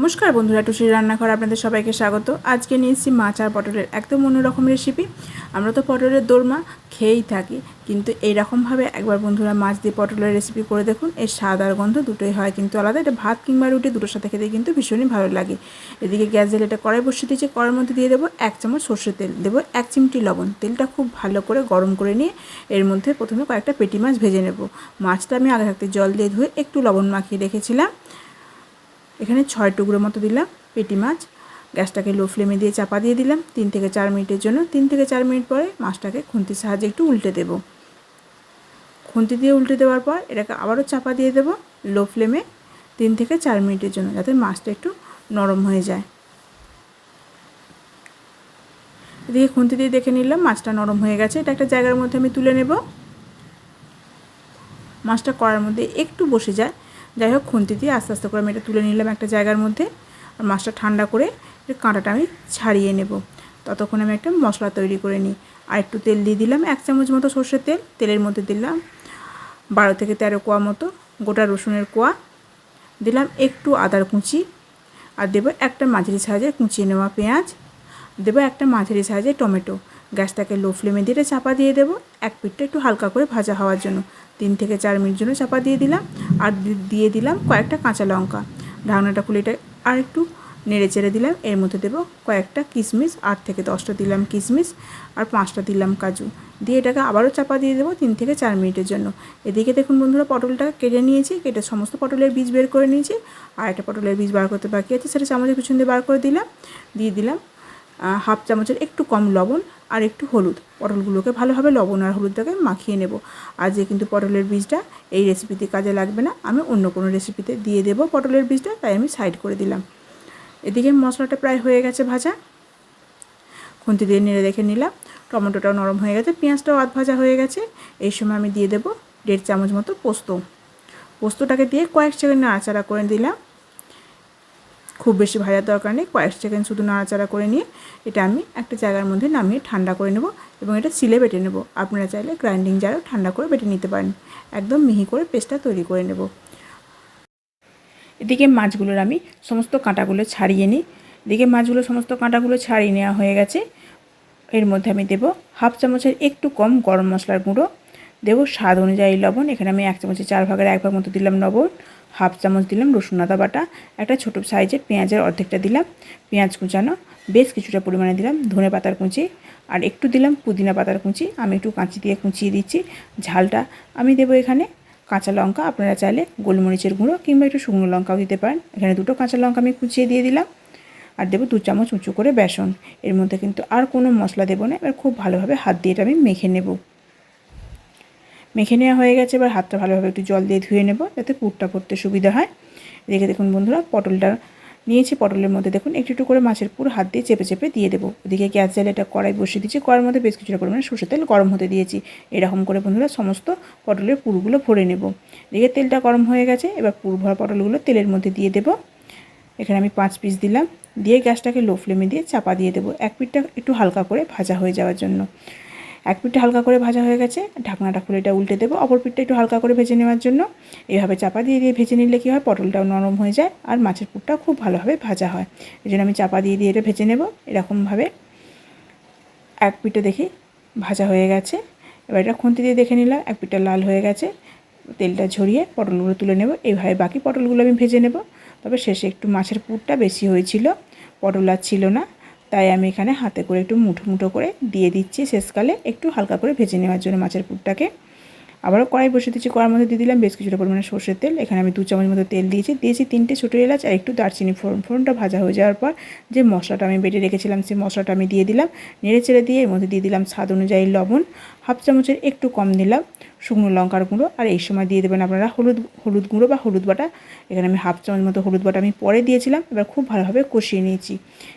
নমস্কার বন্ধুরা, টুসির রান্নাঘর আপনাদের সবাইকে স্বাগত। আজকে নিয়ে এসেছি মাছ আর পটলের একদম অন্যরকম রেসিপি আমরা তো পটলের দোরমা খেয়েই থাকি, কিন্তু এইরকমভাবে একবার বন্ধুরা মাছ দিয়ে পটলের রেসিপি করে দেখুন, এর স্বাদ আর গন্ধ দুটোই হয় কিন্তু আলাদা। এটা ভাত কিংবা রুটি দুটোর সাথে খেতে কিন্তু ভীষণই ভালো লাগে। এদিকে গ্যাস জেলে এটা কড়াই বসিয়ে দিয়েছি, কড়াইয়ের মধ্যে দিয়ে দেবো এক চামচ সর্ষের তেল। দেবো এক চিমটি লবণ। তেলটা খুব ভালো করে গরম করে নিয়ে এর মধ্যে প্রথমে কয়েকটা পেটি মাছ ভেজে নেব। মাছটা আমি আগে থাকতে জল দিয়ে ধুয়ে একটু লবণ মাখিয়ে রেখেছিলাম। এখানে ছয় টুকরো মতো দিলাম পেটি মাছ। গ্যাসটাকে লো ফ্লেমে দিয়ে চাপা দিয়ে দিলাম। তিন থেকে চার মিনিটের জন্য, তিন থেকে চার মিনিট পরে মাছটাকে খুন্তির সাহায্যে একটু উল্টে দেব। খুন্তি দিয়ে উল্টে দেওয়ার পর এটাকে আবারও চাপা দিয়ে দেব লো ফ্লেমে তিন থেকে চার মিনিটের জন্য, যাতে মাছটা একটু নরম হয়ে যায়। এদিকে খুন্তি দিয়ে দেখে নিলাম মাছটা নরম হয়ে গেছে। এটা একটা জায়গার মধ্যে আমি তুলে নেব। মাছটা করার মধ্যে একটু বসে যায়। যাই হোক খুন্তি দিয়ে আস্তে আস্তে করে আমি এটা তুলে নিলাম একটা জায়গার মধ্যে। আর মাছটা ঠান্ডা করে কাঁটাটা আমি ছাড়িয়ে নেব। ততক্ষণ আমি একটা মশলা তৈরি করে নিই। আর একটু তেল দিয়ে দিলাম এক চামচ মতো সর্ষের তেল। তেলের মধ্যে দিলাম বারো থেকে তেরো কোয়া মতো গোটা রসুনের কোয়া। দিলাম একটু আদার কুচি। আর দেবো একটা মাঝারি সাইজে কুচিয়ে নেওয়া পেঁয়াজ। দেবো একটা মাঝারি সাইজে টমেটো। গ্যাসটাকে লো ফ্লেমে দিয়ে চাপা দিয়ে দেবো। এক পিঠটা একটু হালকা করে ভাজা হওয়ার জন্য। তিন থেকে চার মিনিট জন্য চাপা দিয়ে দিলাম। আর দিয়ে দিলাম কয়েকটা কাঁচা লঙ্কা। ঢাকনাটা খুলে এটা আর একটু নেড়ে চেড়ে দিলাম। এর মধ্যে দেবো কয়েকটা কিশমিশ আট থেকে দশটা দিলাম কিশমিশ আর পাঁচটা দিলাম কাজু। দিয়ে এটাকে আবারও চাপা দিয়ে দেবো তিন থেকে চার মিনিটের জন্য। এদিকে দেখুন বন্ধুরা, পটলটা কেটে নিয়েছি। কেটে সমস্ত পটলের বীজ বের করে নিয়েছি। আর একটা পটলের বীজ বার করতে বাকি আছে, সেটা চামচের পিছন দিয়ে বার করে দিলাম। দিয়ে দিলাম হাফ চামচের একটু কম লবণ আর একটু হলুদ। পটলগুলোকে ভালোভাবে লবণ আর হলুদটাকে মাখিয়ে নেব। আজকে কিন্তু পটলের বীজটা, এই রেসিপিতে কাজে লাগবে না। আমি অন্য কোনো রেসিপিতে দিয়ে দেবো পটলের বীজটা, তাই আমি সাইড করে দিলাম। এদিকে মশলাটা প্রায় হয়ে গেছে ভাজা। খুন্তি দিয়ে নেড়ে দেখে নিলাম। টমেটোটাও নরম হয়ে গেছে, পেঁয়াজটাও আধ ভাজা হয়ে গেছে। এই সময় আমি দিয়ে দেবো দেড় চামচ মতো পোস্ত। পোস্তটাকে দিয়ে কয়েক সেকেন্ড নাড়াচাড়া করে দিলাম খুব বেশি ভাজার দরকার নেই, কয়েক সেকেন্ড শুধু নাড়াচাড়া করে নিয়ে এটা আমি একটা জায়গার মধ্যে নামিয়ে ঠান্ডা করে নেব এবং এটা সিলে বেটে নেব। আপনারা চাইলে গ্রাইন্ডিং জারও ঠান্ডা করে বেটে নিতে পারেন। একদম মিহি করে পেস্টটা তৈরি করে নেব। এদিকে মাছগুলোর আমি সমস্ত কাঁটাগুলো ছাড়িয়ে নিই। এদিকে মাছগুলো সমস্ত কাঁটাগুলো ছাড়িয়ে নেওয়া হয়ে গেছে। এর মধ্যে আমি দেবো হাফ চামচের একটু কম গরম মশলার গুঁড়ো। দেবো স্বাদ অনুযায়ী লবণ, এখানে আমি এক চামচের চার ভাগের এক ভাগ মতো দিলাম লবণ। হাফ চামচ দিলাম রসুন আদা বাটা, একটা ছোটো সাইজের পেঁয়াজের অর্ধেকটা দিলাম, পেঁয়াজ কুচানো, বেশ কিছুটা পরিমাণে দিলাম ধনে পাতার কুচি, আর একটু দিলাম পুদিনা পাতার কুঁচি, আমি একটু কাঁচি দিয়ে কুঁচিয়ে দিচ্ছি ঝালটা। আমি দেবো এখানে কাঁচা লঙ্কা, আপনারা চাইলে গোলমরিচের গুঁড়ো কিংবা একটু শুকনো লঙ্কাও দিতে পারেন। এখানে দুটো কাঁচা লঙ্কা আমি কুচিয়ে দিয়ে দিলাম, আর দেবো দু চামচ উঁচু করে বেসন। এর মধ্যে কিন্তু আর কোনো মশলা দেবো না, এবার খুব ভালোভাবে হাত দিয়ে এটা আমি মেখে নেব। মেখে নেওয়া হয়ে গেছে, এবার হাতটা ভালোভাবে একটু জল দিয়ে ধুয়ে নেব যাতে পুরটা পড়তে সুবিধা হয়। এদিকে দেখুন বন্ধুরা, পটলটা নিয়েছি, পটলের মধ্যে দেখুন একটু একটু করে মাছের পুর হাত দিয়ে চেপে চেপে দিয়ে দেবো। ওদিকে গ্যাস জালে এটা কড়াই বসিয়ে দিয়েছি, কড়ার মধ্যে বেশ কিছুটা পরিমাণে সর্ষের তেল গরম হতে দিয়েছি। এরকম করে বন্ধুরা সমস্ত পটলের পুরগুলো ভরে নেব। এদিকে তেলটা গরম হয়ে গেছে, এবার পুর ভরা পটলগুলো তেলের মধ্যে দিয়ে দেবো। এখানে আমি পাঁচ পিস দিলাম, দিয়ে গ্যাসটাকে লো ফ্লেমে দিয়ে চাপা দিয়ে দেবো। এক পিঠটা একটু হালকা করে ভাজা হয়ে যাওয়ার জন্য। এক পিঠটা হালকা করে ভাজা হয়ে গেছে। ঢাকনাটা খুলে এটা উল্টে দেবো। অপর পিঠটা একটু হালকা করে ভেজে নেওয়ার জন্য। এইভাবে চাপা দিয়ে দিয়ে ভেজে নিলে কী হয়? পটলটাও নরম হয়ে যায় আর মাছের পুরটাও খুব ভালোভাবে ভাজা হয়। এই জন্য আমি চাপা দিয়ে দিয়ে এটা ভেজে নেব এরকমভাবে। এক পিঠে দেখি ভাজা হয়ে গেছে। এবার এটা খুন্তি দিয়ে দেখে নিলাম। এক পিঠটা লাল হয়ে গেছে। তেলটা ঝরিয়ে পটলগুলো তুলে নেব। এইভাবে বাকি পটলগুলো আমি ভেজে নেব। তবে শেষে একটু মাছের পুরটা বেশি হয়েছিল। পটল আর ছিল না। তাই আমি এখানে হাতে করে একটু মুঠো মুঠো করে দিয়ে দিচ্ছি শেষকালে একটু হালকা করে ভেজে নেওয়ার জন্য মাছের পুরটাকে। আবারও কড়াই বসে দিচ্ছি, কড়ার মধ্যে দিয়ে দিলাম বেশ কিছুটা পরিমাণে সর্ষের তেল। এখানে আমি দু চামচ মতো তেল দিয়েছি দিয়েছি তিনটে ছোটো এলাচ আর একটু দারচিনি ফোড়ন। ফোড়নটা ভাজা হয়ে যাওয়ার পর যে মশলাটা আমি বেটে রেখেছিলাম, সেই মশলাটা আমি দিয়ে দিলাম। নেড়ে চেড়ে দিয়ে এর মধ্যে দিয়ে দিলাম স্বাদ অনুযায়ী লবণ। হাফ চামচের একটু কম দিলাম শুকনো লঙ্কার গুঁড়ো। আর এই সময় দিয়ে দেবেন আপনারা হলুদ হলুদ গুঁড়ো বা হলুদ বাটা। এখানে আমি হাফ চামচ মতো হলুদ বাটা আমি পরে দিয়েছিলাম, এবার খুব ভালোভাবে কষিয়ে নিয়েছি।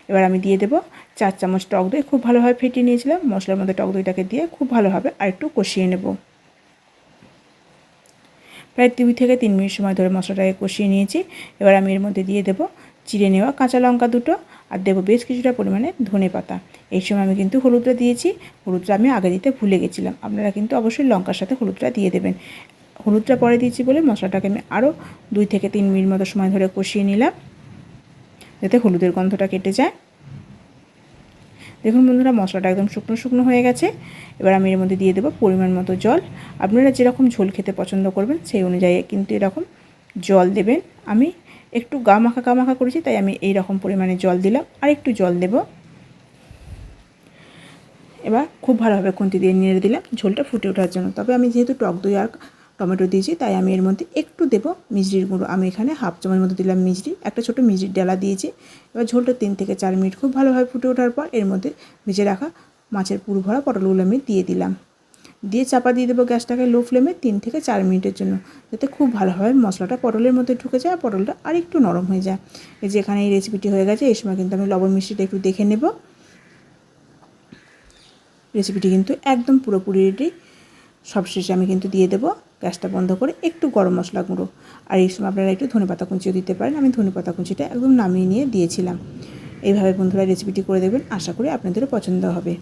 এবার আমি দিয়ে দেবো চার চামচ টক দই। খুব ভালোভাবে ফেটিয়ে নিয়েছিলাম, মশলার মধ্যে টক দইটাকে দিয়ে খুব ভালোভাবে আর একটু কষিয়ে নেব। প্রায় দুই থেকে তিন মিনিট সময় ধরে মশলাটাকে কষিয়ে নিয়েছি। এবার আমি এর মধ্যে দিয়ে দেবো চিড়ে নেওয়া কাঁচা লঙ্কা দুটো আর দেবো বেশ কিছুটা পরিমাণে ধনে পাতা। এই সময় আমি কিন্তু হলুদটা দিয়েছি। হলুদটা আমি আগে দিতে ভুলে গেছিলাম। আপনারা কিন্তু অবশ্যই লঙ্কার সাথে হলুদটা দিয়ে দেবেন। হলুদটা পরে দিয়েছি বলে মশলাটাকে আমি আরও দুই থেকে তিন মিনিট মতো সময় ধরে কষিয়ে নিলাম। যাতে হলুদের গন্ধটা কেটে যায়। দেখুন বন্ধুরা, মশলাটা একদম শুকনো শুকনো হয়ে গেছে। এবার আমি এর মধ্যে দিয়ে দেবো পরিমাণ মতো জল। আপনারা যেরকম ঝোল খেতে পছন্দ করবেন সেই অনুযায়ী কিন্তু এরকম জল দেবেন। আমি একটু গা মাখা গা মাখা করেছি, তাই আমি এই রকম পরিমাণে জল দিলাম। আর একটু জল দেব। এবার খুব ভালোভাবে খুন্তি দিয়ে নেড়ে দিলাম। ঝোলটা ফুটে ওঠার জন্য। তবে আমি যেহেতু টক দই আর টমেটো দিয়েছি, তাই আমি এর মধ্যে একটু দেবো মিজরির গুঁড়ো। আমি এখানে হাফ চামচ মতো দিলাম মিজরি, একটা ছোটো মিজরির ডালা দিয়েছি। এবার ঝোলটা তিন থেকে চার মিনিট খুব ভালোভাবে ফুটে ওঠার পর এর মধ্যে ভেজে রাখা মাছের পুরো ভরা পটলগুলো আমি দিয়ে দিলাম। দিয়ে চাপা দিয়ে দেবো গ্যাসটাকে লো ফ্লেমে তিন থেকে চার মিনিটের জন্য, যাতে খুব ভালোভাবে মশলাটা পটলের মধ্যে ঢুকে যায় আর পটলটা আর একটু নরম হয়ে যায়। এই যে এখানে এই রেসিপিটি হয়ে গেছে, এই সময় কিন্তু আমি লবণ মিষ্টিটা একটু দেখে নেব। রেসিপিটি কিন্তু একদম পুরোপুরি রেডি সবশেষে আমি কিন্তু দিয়ে দেবো গ্যাসটা বন্ধ করে একটু গরম মশলা গুঁড়ো। আর এই সময় আপনারা একটু ধনে পাতা কুঁচিও দিতে পারেন। আমি ধনে পাতা কুঁচিটা একদম নামিয়ে নিয়ে দিয়েছিলাম। এইভাবে বন্ধুরা রেসিপিটি করে দেবেন আশা করি আপনাদেরও পছন্দ হবে।